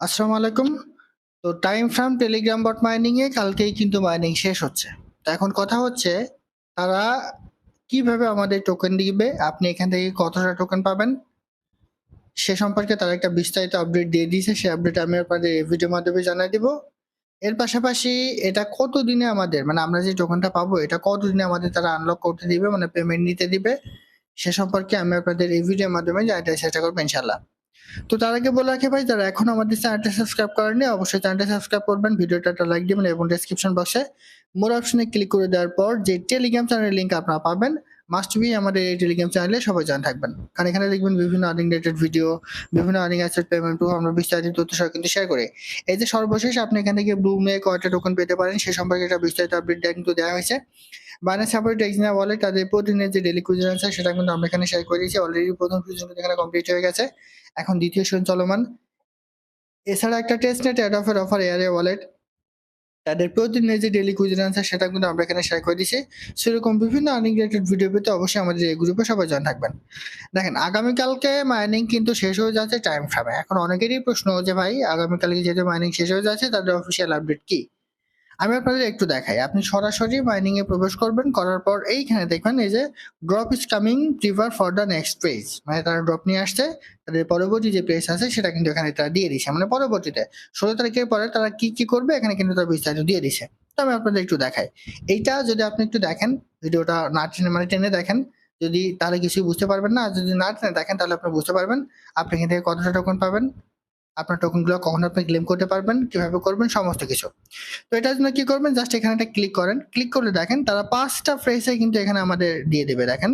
আসসালামু আলাইকুম। তো time from telegram bot mining এ কালকেই কিন্তু মাইনিং শেষ হচ্ছে। তো এখন কথা হচ্ছে, তারা কীভাবে আমাদের টোকেন দিবে? আপনি এখান থেকে কতটা টোকেন পাবেন? সে সম্পর্কে তারা একটা বিস্তারিত আপডেট দিয়ে দিয়েছে। সেই আপডেট আমি আপনাদের এই ভিডিওর মাধ্যমে জানাই দিব। এর পাশাপাশি এটা কত দিনে আমাদের মানে আমরা যে টোকেনটা পাবো, এটা কত দিনে আমাদের তারা আনলক করতে দিবে? মানে পেমেন্ট নিতে দিবে? সে সম্পর্কে আমি আপনাদের এই ভিডিওর মাধ্যমে জানাতে চেষ্টা করব ইনশাল্লাহ তো তার আগে বলে রাখি ভাই, যারা এখন আমাদের চ্যানেলটা সাবস্ক্রাইব করেননি, অবশ্যই চ্যানেলটা সাবস্ক্রাইব করবেন, ভিডিওটা একটা লাইক দিবেন এবং ডেসক্রিপশন বক্সে মোর অপশনে ক্লিক করে দেওয়ার পর যে টেলিগ্রাম চ্যানেলের লিঙ্ক আপনারা পাবেন মাস্ট বি আমাদের এই টেলিগ্রাম চ্যানেলে সবাই জানা থাকবেন। কারণ এখানে দেখবেন বিভিন্ন আর্নিং রিলেটেড ভিডিও বিভিন্ন আর্নিং অ্যাসেট পেমেন্ট আমরা বিস্তারিত তথ্য সহ কিন্তু শেয়ার করি। এই যে সর্বশেষ আপনি এখান থেকে ব্লুমে কয়টা টোকেন পেতে পারেন, সে সম্পর্কে একটা বিস্তারিত আপডেট কিন্তু দেওয়া হয়েছে। বাইনান্স সাপোর্ট এক্সিনা ওয়ালেট তাদের প্রতিদিনের যে ডেলি কুইজন আছে, সেটা কিন্তু আমরা এখানে শেয়ার করে দিয়েছি অলরেডি প্রথম কুইজন কিন্তু এখানে কমপ্লিট হয়ে গেছে। এখন দ্বিতীয় সেশন চলমান। এছাড়া একটা টেস্টনেট অ্যাড অফার অফার এয়ারে ওয়ালেট তাদের প্রতিদিনের যে ডেলি কুইজের আনসার সেটা কিন্তু আমরা এখানে শেয়ার করে দিচ্ছি সেরকম বিভিন্ন আর্নিং রিলেটেড ভিডিও পেতে অবশ্যই আমাদের এই গ্রুপে সবাই জয়েন থাকবেন। দেখেন, আগামীকালকে মাইনিং কিন্তু শেষ হয়ে যাচ্ছে টাইম ফ্রামে এখন অনেকেরই প্রশ্ন যে ভাই, আগামীকালকে যেহেতু মাইনিং শেষ হয়ে যাচ্ছে, তাদের অফিসিয়াল আপডেট কি? আমি আপনাদের একটু দেখাই। আপনি সরাসরি মাইনিং এ প্রবেশ করবেন, করার পর এইখানে দেখবেন এই যে drop is coming prepare for the next page মানে তারা ড্রপ নিয়ে আসছে, তাদের পরবর্তী যে পেজ আছে সেটা কিন্তু এখানে তারা দিয়ে দিছে। মানে পরবর্তীতে ষোলো তারিখের পরে তারা কি কি করবে, এখানে কিন্তু তারা বিস্তারিত দিয়ে দিছে। তো আমি আপনাদের একটু দেখাই। এইটা যদি আপনি একটু দেখেন ভিডিওটা না টেনে মানে টেনে দেখেন, যদি তাহলে কিছুই বুঝতে পারবেন না। যদি না টেনে দেখেন, তাহলে আপনি বুঝতে পারবেন। আপনি এখান থেকে কতটা টোকন পাবেন? আপনার টোকনগুলো কখন আপনি ক্লেম করতে পারবেন, কীভাবে করবেন, সমস্ত কিছু। তো এটার জন্য কি করবেন? জাস্ট এখানে একটা ক্লিক করেন। ক্লিক করলে দেখেন, তারা পাঁচটা ফ্রেসে কিন্তু এখানে আমাদের দিয়ে দেবে, দেখেন।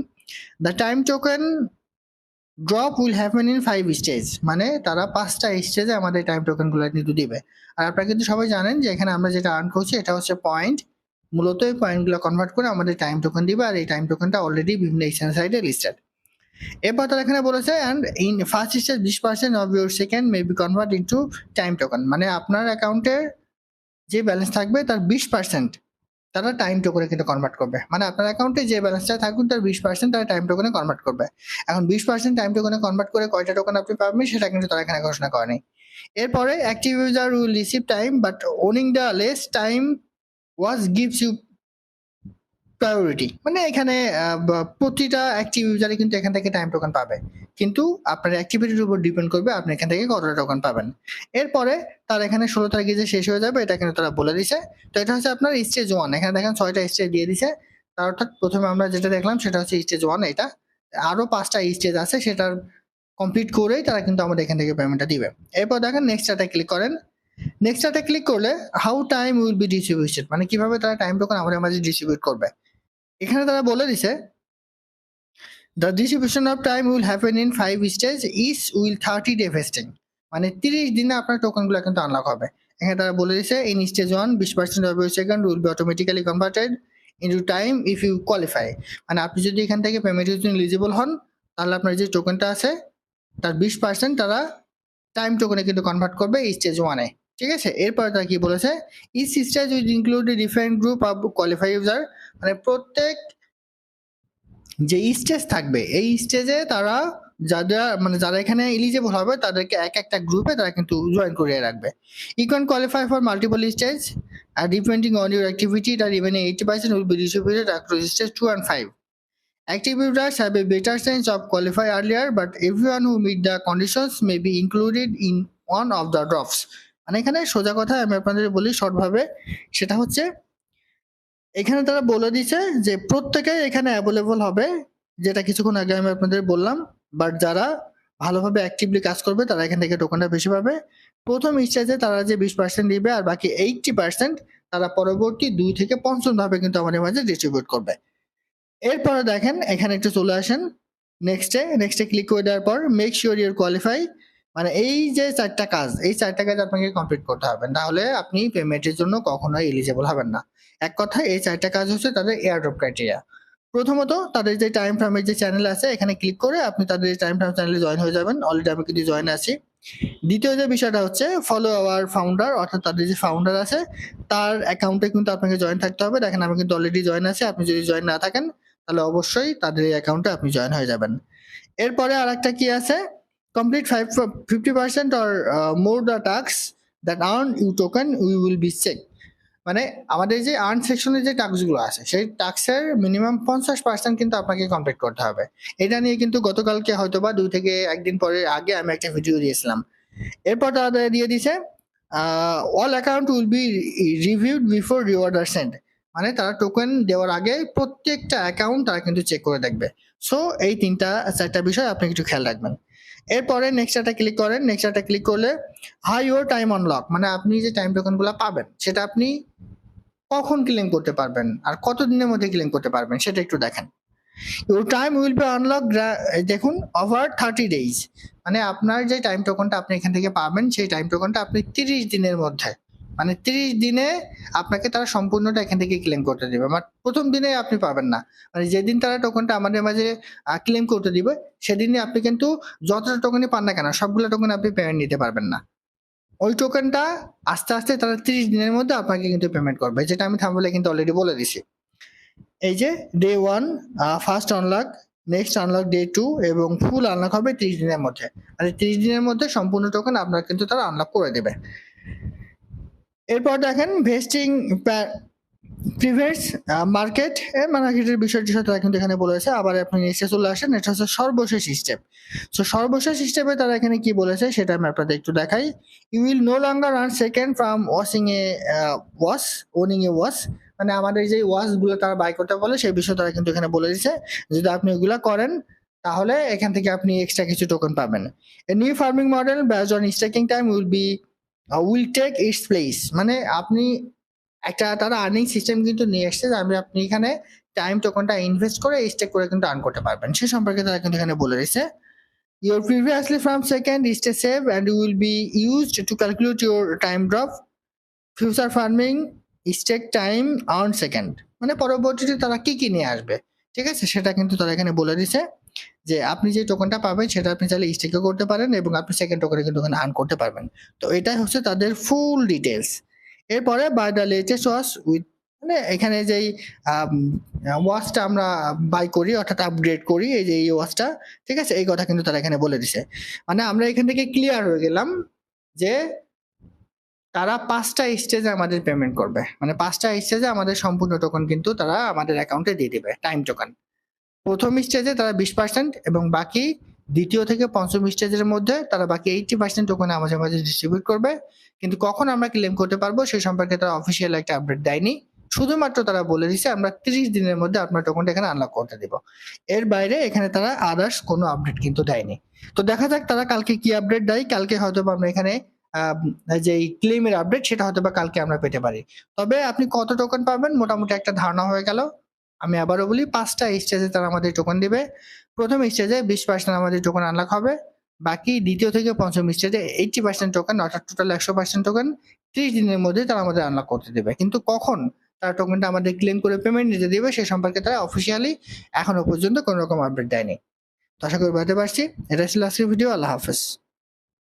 The time token drop will happen in five stage মানে তারা পাঁচটা স্টেজে আমাদের টাইম টোকেনগুলো কিন্তু দিবে। আর আপনারা কিন্তু সবাই জানেন যে এখানে আমরা যেটা আর্ন করছি, এটা হচ্ছে পয়েন্ট মূলত এই পয়েন্টগুলো কনভার্ট করে আমাদের টাইম টোকেন দিবে, আর এই টাইম টোকেনটা অলরেডি বিভিন্ন এক্সচেঞ্জ সাইডে লিস্টেড এরপর তারা এখানে বলেছে অ্যান্ড ইন ফার্স্ট স্টেজ বিশ percent of your second may be convert into time token মানে আপনার অ্যাকাউন্টের যে ব্যালেন্স থাকবে, তার বিশ পার্সেন্ট তারা টাইম টোকনে কিন্তু কনভার্ট করবে। মানে আপনার অ্যাকাউন্টে যে ব্যালেন্সটা থাকুক, তার বিশ পার্সেন্ট তারা টাইম টোকনে কনভার্ট করবে। এখন বিশ পার্সেন্ট টাইম টোকনে কনভার্ট করে কয়টা টোকন আপনি পাবেন, সেটা কিন্তু তারা এখানে ঘোষণা করেনি। এরপরে active user will receive time but owning the less time was gives you priority মানে এখানে প্রতিটা অ্যাক্টিভ ইউজারে কিন্তু এখান থেকে টাইম টোকেন পাবে। কিন্তু আপনার অ্যাক্টিভিটির উপর ডিপেন্ড করবে, আপনি এখান থেকে কতটা টোকেন পাবেন। এরপরে তার এখানে ষোলো তারিখে যে শেষ হয়ে যাবে, এটা কিন্তু তারা বলে দিছে। তো এটা হচ্ছে আপনার স্টেজ ওয়ান এখানে দেখেন ছয়টা স্টেজ দিয়ে দিছে। তার অর্থাৎ প্রথমে আমরা যেটা দেখলাম, সেটা হচ্ছে স্টেজ ওয়ান এটা। আরও পাঁচটা স্টেজ আছে, সেটার কমপ্লিট করেই তারা কিন্তু আমাদের এখান থেকে পেমেন্টটা দিবে। এরপর দেখেন নেক্সট চার্টে ক্লিক করেন। নেক্সট চার্টে ক্লিক করলে how time will be distributed মানে কীভাবে তারা টাইম টোকেন আমাদের মাঝে ডিস্ট্রিবিউট করবে? এখানে তারা বলে দিছে the distribution of time will happen in five stage is will thirty day vesting মানে তিরিশ দিনে আপনার টোকেনগুলো কিন্তু আনলক হবে। এখানে তারা বলে দিছে ইন স্টেজ ওয়ান বিশ percent of second will be automatically converted into time if you qualify মানে আপনি যদি এখান থেকে পেমেন্টের জন্য এলিজিবল হন, তাহলে আপনার যে টোকেনটা আছে, তার বিশ পার্সেন্ট তারা টাইম টোকেনে কিন্তু কনভার্ট করবে স্টেজ ওয়ানে ঠিক আছে? এরপরে তারা কি বলেছে? Is stage will include different group of qualify user মানে প্রত্যেক যে স্টেজ থাকবে এই স্টেজে তারা যারা মানে যারা এখানে এলিজিবল হবে তাদেরকে এক একটা গ্রুপে তারা কিন্তু জয়েন করিয়ে রাখবে। You can qualify for multiple stage R depending on your activity that even eighty percent will be distributed across stage two and five Active users have a better chance of qualify earlier, but everyone who meet the conditions may be included in one of the drops. মানে এখানে সোজা কথা আমি আপনাদের বলি short ভাবে সেটা হচ্ছে এখানে তারা বলে দিছে যে প্রত্যেকে এখানে অ্যাভেলেবল হবে, যেটা কিছুক্ষণ আগে আমি আপনাদের বললাম বাট যারা ভালোভাবে অ্যাক্টিভলি কাজ করবে, তারা এখান থেকে টোকনটা বেশি পাবে। প্রথম স্টেজে তারা যে বিশ পার্সেন্ট দিবে আর বাকি এইটটি পার্সেন্ট তারা পরবর্তী দুই থেকে পঞ্চম ধাপে কিন্তু আমাদের মাঝে ডিস্ট্রিবিউট করবে। এরপরে দেখেন, এখানে একটু চলে আসেন নেক্সটে নেক্সটে ক্লিক করে দেওয়ার পর মেক শিওর ইউর কোয়ালিফাই মানে এই যে চারটা কাজ, এই চারটা কাজ আপনাকে কমপ্লিট করতে হবে। তাহলে আপনি পেমেন্টের জন্য কখনোই এলিজেবল হবেন না। এক কথা এই চারটা কাজ হচ্ছে তাদের এয়ারড্রপ ক্রাইটেরিয়া প্রথমত, তাদের যে টাইম ফ্রেমের যে চ্যানেল আছে, এখানে ক্লিক করে আপনি তাদের টাইম ফ্রেম চ্যানেলে জয়েন হয়ে যাবেন। অলরেডি আমি কিন্তু জয়েন আছি। দ্বিতীয় যে বিষয়টা হচ্ছে ফলো আওয়ার ফাউন্ডার অর্থাৎ তাদের যে ফাউন্ডার আছে, তার অ্যাকাউন্টে কিন্তু আপনাকে জয়েন থাকতে হবে। দেখেন, আমি কিন্তু অলরেডি জয়েন আছি। আপনি যদি জয়েন না থাকেন, তাহলে অবশ্যই তাদের এই অ্যাকাউন্টে আপনি জয়েন হয়ে যাবেন। এরপরে আর একটা কি আছে? Complete five fifty percent or uh, more the tasks that earn you token we will be checked মানে আমাদের যে আর্ন সেকশনের যে টাস্কগুলো আছে সেই টাস্কের মিনিমাম পঞ্চাশ পার্সেন্ট কিন্তু আপনাকে কমপ্লিট করতে হবে। এটা নিয়ে কিন্তু গতকালকে হয়তো বা দুই থেকে একদিন পরে আগে আমি একটা ভিডিও দিয়েছিলাম। এরপর তারা দিয়ে দিছে all account will be reviewed before reward are send মানে তারা টোকেন দেওয়ার আগে প্রত্যেকটা অ্যাকাউন্ট তারা কিন্তু চেক করে দেখবে। সো এই তিনটা চারটা বিষয় আপনি কিছু খেয়াল রাখবেন। এরপরে নেক্সটটা ক্লিক করেন নেক্সটটা ক্লিক করলে হাই ওর টাইম অনলক মানে আপনি যে টাইম টোকেনগুলো পাবেন, সেটা আপনি কখন ক্লেম করতে পারবেন আর কত দিনের মধ্যে ক্লেম করতে পারবেন, সেটা একটু দেখেন। Your time will be unlock দেখুন ওভার থার্টি ডেইজ মানে আপনার যে টাইম টোকনটা আপনি এখান থেকে পাবেন, সেই টাইম টোকনটা আপনি তিরিশ দিনের মধ্যে মানে তিরিশ দিনে আপনাকে তারা সম্পূর্ণটা এখান থেকে ক্লেম করতে দিবে। মানে প্রথম দিনে আপনি পাবেন না। মানে যেদিন তারা টোকনটা আমাদের মাঝে ক্লেম করতে দিবে, সেদিনই আপনি কিন্তু যতটা টোকেনই পান না কেন, সবগুলো টোকেন আপনি পেমেন্ট নিতে পারবেন না। ওই টোকেনটা আস্তে আস্তে তারা তিরিশ দিনের মধ্যে আপনাকে কিন্তু পেমেন্ট করবে। যেটা আমি থামবলে কিন্তু অলরেডি বলে দিছি। এই যে day one first unlock next unlock day two এবং ফুল আনলক হবে তিরিশ দিনের মধ্যে। মানে তিরিশ দিনের মধ্যে সম্পূর্ণ টোকেন আপনার কিন্তু তারা আনলক করে দেবে। এরপর দেখেন ভেস্টিং প্রিভেন্টস মার্কেট মার্কেটের বিষয়টি সাথে কিন্তু এখানে বলেছে আবার আপনি নিচে চলে আসেন, এটা হচ্ছে সর্বশেষ স্টেপ সো সর্বশেষ স্টেপে তারা এখানে কি বলেছে সেটা আমি আপনাদের একটু দেখাই। You will no longer earn second from washing a wash owning a wash মানে আমাদের যে ওয়াশগুলো তারা বাই করতে বলে সেই বিষয়ে তারা কিন্তু এখানে বলে দিচ্ছে যদি আপনি ওগুলা করেন, তাহলে এখান থেকে আপনি এক্সট্রা কিছু টোকেন পাবেন। A new farming model based on staking time will be will take its place মানে আপনি একটা, তারা আর্নিং সিস্টেম কিন্তু নিয়ে এসছে আমি, আপনি এখানে টাইম টোকনটা ইনভেস্ট করে স্টেক করে কিন্তু আর্ন করতে পারবেন। সে সম্পর্কে তারা কিন্তু এখানে বলে দিয়েছে। Your previously from second stay save and will be used to calculate your time drop future farming stake time earn second মানে পরবর্তীতে তারা কি কি নিয়ে আসবে? ঠিক আছে? সেটা কিন্তু তারা এখানে বলে দিছে যে আপনি যে টোকনটা পাবেন, সেটা আপনি চাইলে স্টেকও করতে পারেন এবং আপনি সেকেন্ড টোকনে কিন্তু ওখানে আর্ন করতে পারবেন। তো এটাই হচ্ছে তাদের ফুল ডিটেলস এরপরে by the latest wash with মানে এখানে যেই ওয়াচটা আমরা বাই করি, অর্থাৎ আপগ্রেড করি, এই যে এই ওয়াচটা ঠিক আছে? এই কথা কিন্তু তারা এখানে বলে দিছে। মানে আমরা এখান থেকে ক্লিয়ার হয়ে গেলাম যে তারা পাঁচটা স্টেজে আমাদের পেমেন্ট করবে। মানে পাঁচটা স্টেজে আমাদের সম্পূর্ণ টোকন কিন্তু তারা আমাদের অ্যাকাউন্টে দিয়ে দেবে টাইম টোকন প্রথম স্টেজে তারা বিশ পার্সেন্ট এবং বাকি দ্বিতীয় থেকে পঞ্চম স্টেজের মধ্যে তারা বাকি এইটি পার্সেন্ট টোকেন আমাদের মাঝে ডিস্ট্রিবিউট করবে। কিন্তু কখন আমরা ক্লেম করতে পারব সেই সম্পর্কে তারা অফিসিয়াল একটা আপডেট দেয়নি। শুধুমাত্র তারা বলে দিছে, আমরা তিরিশ দিনের মধ্যে আপনার টোকনটা এখানে আনলক করতে দিব। এর বাইরে এখানে তারা আদার্স কোনো আপডেট কিন্তু দেয়নি। তো দেখা যাক তারা কালকে কি আপডেট দেয়। কালকে হয়তো আমরা এখানে যে ক্লেমের আপডেট সেটা হয়তো বা কালকে আমরা পেতে পারি। তবে আপনি কত টোকেন পাবেন? মোটামুটি একটা ধারণা হয়ে গেল। আমি আবারও বলি, পাঁচটা স্টেজে তারা আমাদের টোকন দিবে। প্রথম স্টেজে বিশ পার্সেন্ট আমাদের টোকন আনলক হবে। বাকি দ্বিতীয় থেকে পঞ্চম স্টেজে এইটটি পার্সেন্ট টোকেন অর্থাৎ টোটাল একশো পার্সেন্ট টোকেন ত্রিশ দিনের মধ্যে তারা আমাদের আনলক করতে দেবে। কিন্তু কখন তারা টোকেনটা আমাদের ক্লেম করে পেমেন্ট নিতে দেবে সে সম্পর্কে তারা অফিসিয়ালি এখনও পর্যন্ত কোনো রকম আপডেট দেয়নি। তো আশা করি বুঝতে পারছি। এটা ছিল আজকের ভিডিও আল্লাহ হাফেজ।